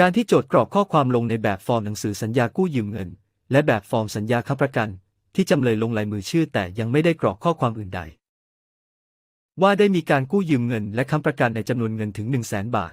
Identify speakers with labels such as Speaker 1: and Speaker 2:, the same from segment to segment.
Speaker 1: การที่โจทย์กรอกข้อความลงในแบบฟอร์มหนังสือสัญญากู้ยืมเงิน และแบบฟอร์มสัญญาค้ำประกัน ที่จำเลยลงลายมือชื่อ แต่ยังไม่ได้กรอกข้อความอื่นใด ว่าได้มีการกู้ยืมเงิน และค้ำประกันในจำนวนเงินถึง 1 0 0 0 0แสนบาท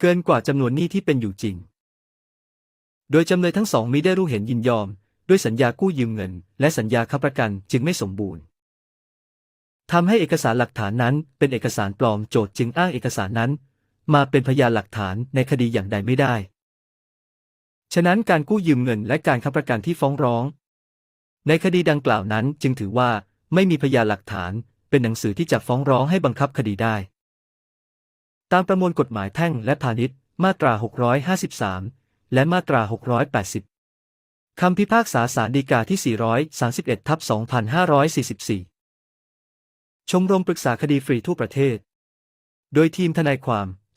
Speaker 1: เกินกว่าจำนวนหนี้ที่เป็นอยู่จริง โดยจำเลยทั้งสองมิได้รู้เห็นยินยอม ด้วยสัญญากู้ยืมเงิน และสัญญาค้ำประกันจึงไม่สมบูรณ์ทำให้เอกสารหลักฐานนั้นเป็นเอกสารปลอมโจทย์จึงอ้างเอกสารนั้น มาเป็นพยานหลักฐานในคดีอย่างใดไม่ได้ ฉะนั้นการกู้ยืมเงินและการค้ำประกันที่ฟ้องร้อง ในคดีดังกล่าวนั้นจึงถือว่าไม่มีพยานหลักฐานเป็นหนังสือที่จะฟ้องร้องให้บังคับคดีได้ ตามประมวลกฎหมายแพ่งและพาณิชย์ มาตรา 653 และมาตรา 680 คำพิพากษาศาลฎีกาที่ 431 ทับ 2544 ชมรมปรึกษาคดีฟรีทั่วประเทศ โดยทีมทนายความ